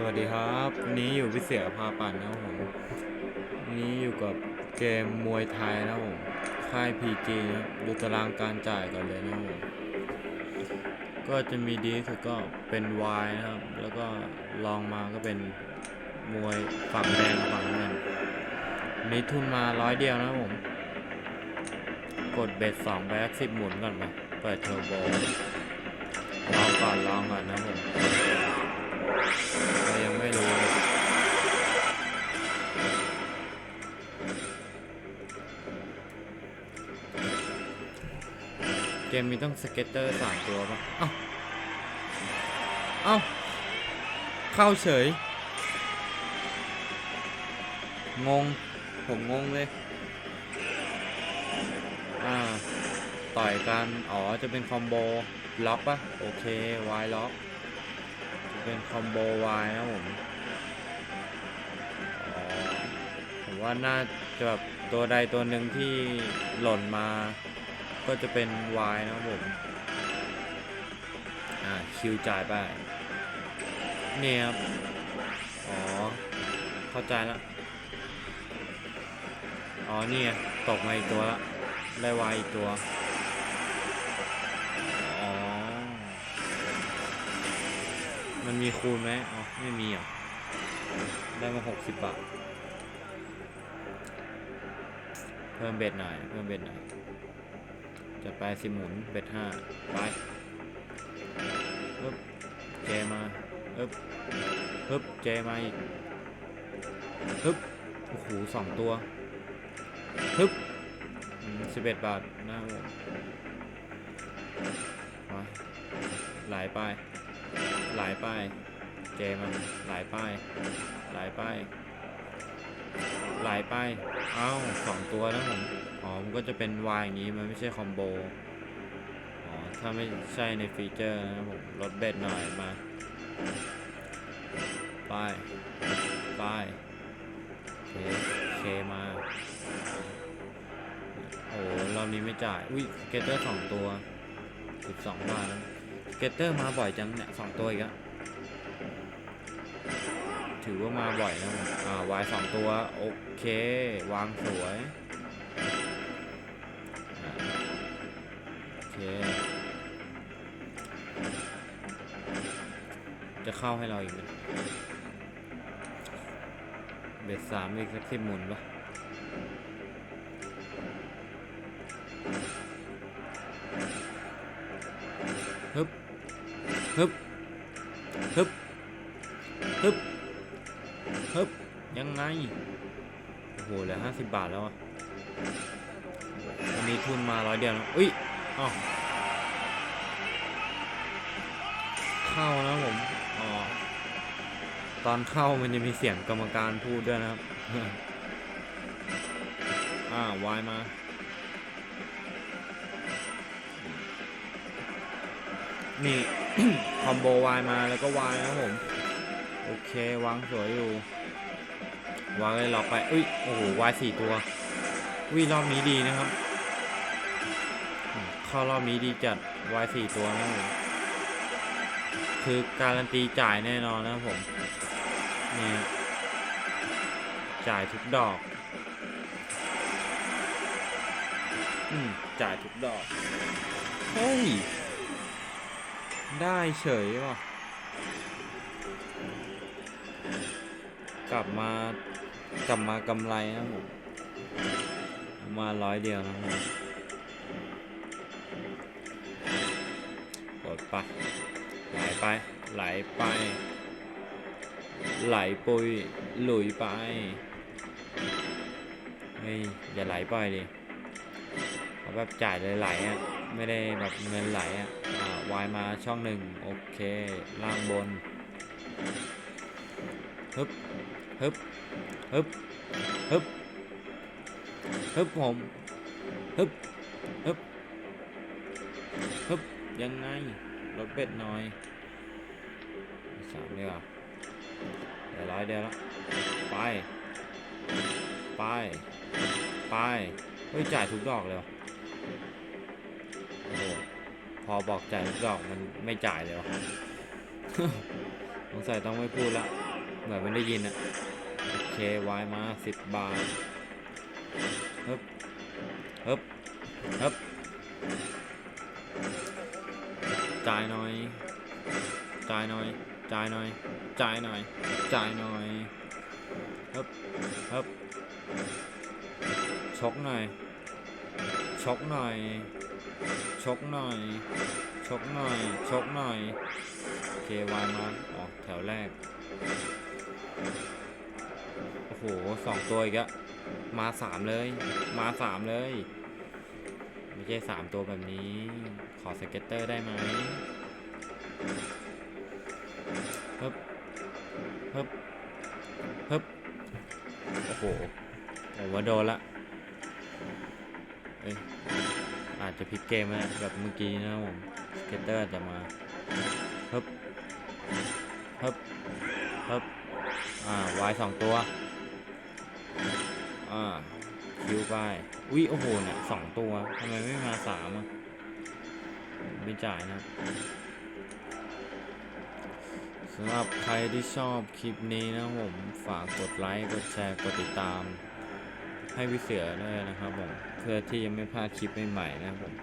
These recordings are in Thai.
สวัสดีครับวันนี้อยู่พิเศษพาปั่นนะผมวันนี้อยู่กับเกมมวยไทยนะผมค่าย PG นะดูตารางการจ่ายก่อนเลยนะผมก็จะมีดีสุดก็เป็น Y นะครับ แล้วก็ลองมาก็เป็นมวยฝั่งแดงฝั่งเงินนนี้ทุนมาร้อยเดียวนะผม กดเบ็ดสองแบ็กสิบหมุนก่อนไปเปิดเทอร์โบลองก่อนลองก่อนนะผม เกมมีต้องสเก็ตเตอร์สามตัวปะเอ้า เอ้า เข้าเฉย งง ผมงงเลย อ่า ต่อยกัน อ๋อ จะเป็นคอมโบ ล็อกปะโอเควายล็อก จะเป็นคอมโบวายนะผมอ๋อผมว่าน่าจะแบบตัวใดตัวหนึ่งที่หล่นมา ก็จะเป็นวายนะครับผม อ่า คิวจ่ายไป เนี่ยครับ อ๋อ เข้าใจแล้ว อ๋อ นี่ไงตกมาอีกตัวละได้วายอีกตัว อ๋อ มันมีคูณไหมอ๋อ ไม่มีอะได้มาหกสิบบาท เพิ่มเบ็ดหน่อย เพิ่มเบ็ดหน่อย จะไปสิหมุนเบ็ดห้าไปปึ๊บเจมาปึ๊บปึ๊บเจมาอีกปึ๊บโอ้โหสองตัวปึ๊บสิบเอ็ดบาทนะครับผมาไหลไปไหลไปเจมันไหลไปไหลไป ไหลไป เอ้าสองตัวนะผม อ๋อ มันก็จะเป็นวายอย่างนี้ มันไม่ใช่คอมโบ อ๋อ ถ้าไม่ใช่ในฟีเจอร์นะผมลดเบ็ดหน่อยมา ไป ไปเคเคมา โอ้โหรอบนี้ไม่จ่าย อุ้ยเกตเตอร์สองตัวสิบสองบาทนะเกตเตอร์มาบ่อยจังเนี่ยสองตัวอีกอะ ถือว่ามาบ่อยนะอ่าวายสองตัว โอเค วางสวย โอเค จะเข้าให้เราอีกไหมเบ็ดสามอีกสักสิบหมุนปะฮึบฮึบฮึบฮึบ ฮึบยังไง โอ้โหเหลือห้าสิบบาทแล้วอะวันนี้ทุนมาร้อยเดียวนะอุ้ยอ๋อเข้านะผมอ๋อตอนเข้ามันจะมีเสียงกรรมการพูดด้วยนะครับ อ่าวายมานี่ คอมโบวายมาแล้วก็วายนะผม โอเควางสวยอยู่ วางเลยหลอกไปอุ้ยโอ้โหวายสี่ตัววิ่รอบนี้ดีนะครับเข้ารอบนี้ดีจัดวายสี่ตัวนะผมคือการันตีจ่ายแน่นอนนะผมนี่จ่ายทุกดอก อืมจ่ายทุกดอกเฮ้ยได้เฉยว่ะกลับมา กลับมากำไรนะผมมาร้อยเดียวนะผมกดไปไหลไปไหลไป ไหลปุยหลุยไปเฮ้ยอย่าไหลไปดิเอาแบบจ่ายเลยไหลอะไม่ได้แบบเงินไหลอะอ่าวายมาช่องหนึ่งโอเคล่างบน ฮึบฮึบฮึบฮึบฮึบผมฮึบฮึบฮึบยังไงรถเป็ดหน่อยสามเดียวาเดี๋ยวร้อยเดียวแล้วไป ไป ไปเฮ้ยจ่ายทุกดอกเลยวะโอ้โหพอบอกจ่ายทุกดอกมันไม่จ่ายเลยวะสงสัยต้องไม่พูดละ เหมือนไม่ได้ยินอะโอเควายมาสิบบาทฮึบฮึบฮึบจ่ายหน่อย จ่ายหน่อย จ่ายหน่อย จ่ายหน่อย จ่ายหน่อยฮึบฮึบชกหน่อย ชกหน่อย ชกหน่อย ชกหน่อย ชกหน่อย เควายมาออกแถวแรก โอ้โหสองตัวอีกอะมาสามเลย มาสามเลย ไม่ใช่สามตัวแบบนี้ ขอสเก็ตเตอร์ได้ไหมฮึบฮึบฮึบโอ้โหผมว่าโดนละเอ้ยอาจจะพลิกเกมนะแบบเมื่อกี้นะผมสเก็ตเตอร์จจะมาฮึบฮึบ ฮึบอ่าวายสองตัว อ่าคิวไปอุ้ยโอ้โหเนี่ยสองตัวทำไมไม่มาสามอะไม่จ่ายนะสำหรับใครที่ชอบคลิปนี้นะผมฝากกดไลค์กดแชร์กดติดตาม ให้พี่เสือด้วยนะครับผมเพื่อที่จะไม่พลาดคลิปใหม่ๆนะครับผม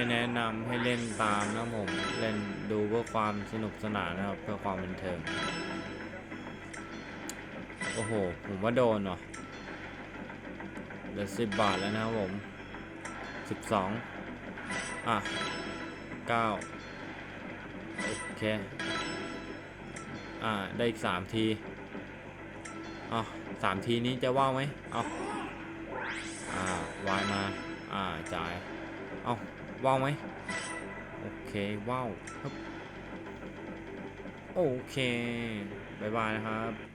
ไม่แนะนำให้เล่นตามนะผม เล่นดูเพื่อความสนุกสนานนะครับ เพื่อความบันเทิง โอ้โห ผมว่าโดนว่ะเหลือสิบบาทแล้วนะครับผมสิบสองอะเก้าโอเค อ่า ได้อีกสามทีอะสามทีนี้จะว่าวไหมเอาอ่าวายมา อ่า จ่าย เอา ว้าวไหมโอเคว้าวครับโอเคบายบายนะครับ